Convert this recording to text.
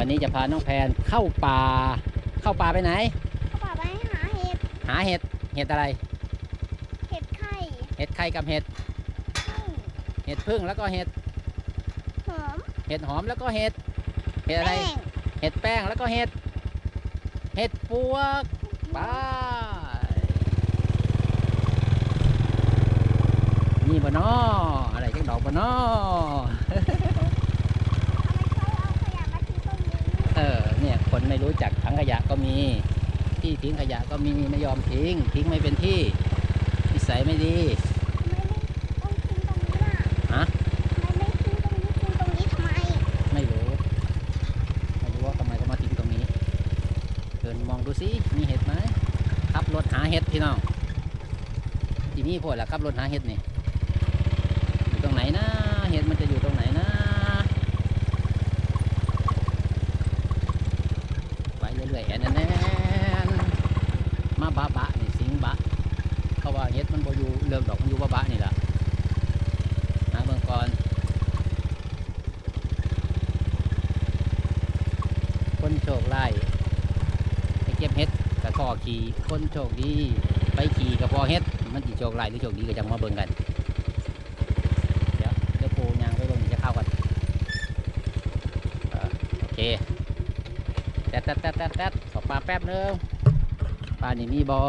วันนี้จะพาน้องแพนเข้าป่า เข้าป่าไปไหน เขาบอกว่าให้หาเห็ด หาเห็ด เห็ดอะไร เห็ดไข่เห็ดไข่กับเห็ด พึ่งเห็ดพึ่งแล้วก็เห็ด หอมเห็ดหอมแล้วก็เห็ด เห็ดอะไร แป้งเห็ดแป้งแล้วก็เห็ด เห็ดปวกไปนี่บ่นออะไรจังดอกบ่นอ ทำไมเขาเอาขยะมาทิ้งตรงนี้ เออเนี่ย คนไม่รู้จักถังขยะก็มี ที่ทิ้งขยะก็มีไม่ยอมทิ้ง ทิ้งไม่เป็นที่นิสัยไม่ดีต้องทิ้งตรงนี้ล่ะฮะทำไมไม่ทิ้งตรงนี้ทิ้งตรงนี้ทำไมไม่รู้ไม่รู้ว่าทำไมเขามาทิ้งตรงนี้เดินมองดูสิมีเห็ดไหมขับรถหาเห็ดพี่น้องที่นี่พวกแหละขับรถหาเห็ดนี่อยู่ตรงไหนนะ เห็ดมันจะอยู่ตรงไหนนะ ไป เรื่อยๆแอนแนนมาบะบะนี่สิงบะเขาว่าเห็ดมันบ่อยู่เลือกดอกมันอยู่บะบะนี่แหละหาเบิ่งก่อนคนโชคไล่ไปเก็บเห็ดกับข้อขี่คนโชคดีไปขี่กับพอเห็ดมันจีโชคไล่หรือโชคดีก็จังมาเบิ่งกันเดี๋ยวเดี๋ยวปูยางไปเบิ่งจะเข้ากันเออโอเค แต๊ดแต๊ดแต๊ดแต๊ดขอปลาแป๊บนึงปลานี่มีบอ